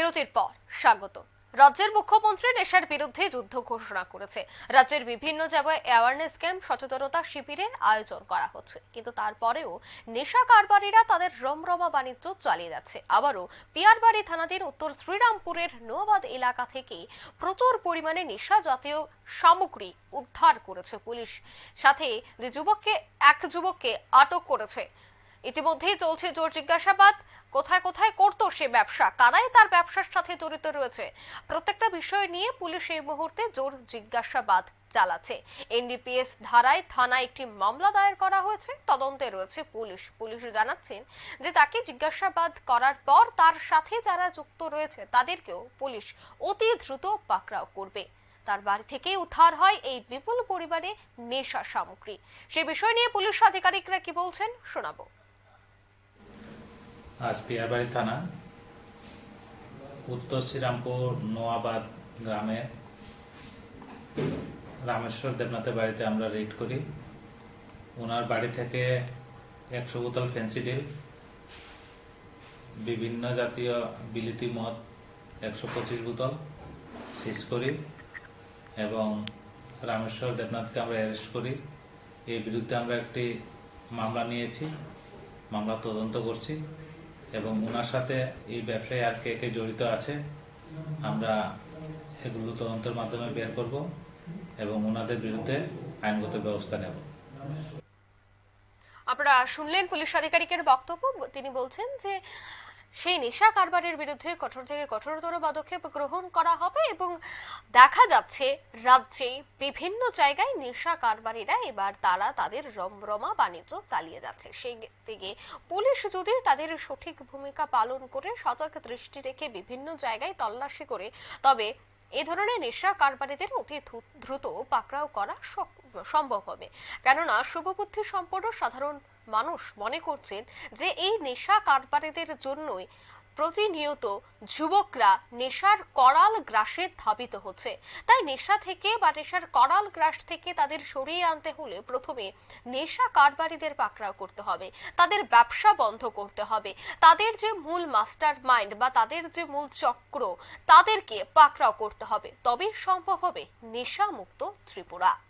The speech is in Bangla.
বিরতির পর স্বাগত। রাজ্যের মুখ্যমন্ত্রী নেশার বিরুদ্ধে যুদ্ধ ঘোষণা করেছে। রাজ্যের বিভিন্ন জায়গায় অ্যাওয়ারনেস ক্যাম্প সচেতনতা শিবিরের আয়োজন করা হচ্ছে। কিন্তু তারপরেও নেশা কারবারিরা তাদের রমরমা বাণিজ্য চালিয়ে যাচ্ছে। আবারও পিয়ারবাড়ি থানাধীন উত্তর শ্রীরামপুরের নোয়াবাদ এলাকা থেকে প্রচুর পরিমাণে নেশা জাতীয় সামগ্রী উদ্ধার করেছে পুলিশ। সাথে যে যুবককে, এক যুবককে আটক করেছে ইতিমধ্যেই চলছে জোর জিজ্ঞাসাবাদ। কোথায় কোথায় করতো সে ব্যবসা? কারাই তার ব্যবসার সাথে জড়িত রয়েছে? প্রত্যেকটা বিষয় নিয়ে পুলিশ এই মুহূর্তে জোর জিজ্ঞাসাবাদ চালাচ্ছে। এনডিপিএস ধারায় থানায় একটি মামলা দায়ের করা হয়েছে, তদন্তে রয়েছে পুলিশ। পুলিশ জানাচ্ছেন যে তাকে জিজ্ঞাসাবাদ করার পর তার সাথে যারা যুক্ত রয়েছে, তাদেরকেও পুলিশ অতি দ্রুত পাকড়াও করবে। তার বাড়ি থেকে উদ্ধার হয় এই বিপুল পরিমাণে নেশা সামগ্রী। সে বিষয় নিয়ে পুলিশ আধিকারিকরা কি বলছেন, শোনাবো। আজ পিয়ারবাড়ি থানা, উত্তর শ্রীরামপুর, নোয়াবাদ গ্রামে, রামেশ্বর দেবনাথের বাড়িতে আমরা রেড করি। ওনার বাড়ি থেকে একশো বোতল ফেন্সিডিল বিভিন্ন জাতীয় বিলিতি মদ একশো পঁচিশ বোতল সিজ করি এবং রামেশ্বর দেবনাথকে আমরা অ্যারেস্ট করি। এর বিরুদ্ধে আমরা একটি মামলা নিয়েছি, মামলা তদন্ত করছি। এবং ওনার সাথে এই ব্যবসায় আর কে কে জড়িত আছে, আমরা এগুলো তদন্তের মাধ্যমে বের করব এবং ওনাদের বিরুদ্ধে আইনগত ব্যবস্থা নেব। আপনারা শুনলেন পুলিশ আধিকারিকের বক্তব্য, তিনি বলছেন যে সেই নেশা কারবারের বিরুদ্ধে কঠোর থেকে কঠোরতর পদক্ষেপ গ্রহণ করা হবে এবং দেখা যাচ্ছে রাজ্যে বিভিন্ন জায়গায় নেশা কারবারিরা এবার তারা তাদের রমরমা বাণিজ্য চালিয়ে যাচ্ছে। সেই দিকে পুলিশ যদি তাদের সঠিক ভূমিকা পালন করে, সতর্ক দৃষ্টি রেখে বিভিন্ন জায়গায় তল্লাশি করে, তবে এ ধরনের নেশা কারবারিদের অতি দ্রুত পাকড়াও করা সক- সম্ভব হবে। কেননা শুভবুদ্ধি সম্পন্ন সাধারণ মানুষ মনে করছেন যে, এই নেশা কারবারিদের জন্যই প্রতিনিয়ত যুবকরা নেশার করাল গ্রাসে ধাবিত হচ্ছে। তাই নেশা থেকে বা নেশার করাল গ্রাস থেকে তাদের সরিয়ে আনতে হলে প্রথমে নেশা কারবারিদের পাকড়াও করতে হবে। তাদের ব্যবসা বন্ধ করতে হবে। তাদের যে মূল মাস্টার মাইন্ড বা তাদের যে মূল চক্র, তাদেরকে পাকড়াও করতে হবে। তবেই সম্ভব হবে নেশা মুক্ত ত্রিপুরা।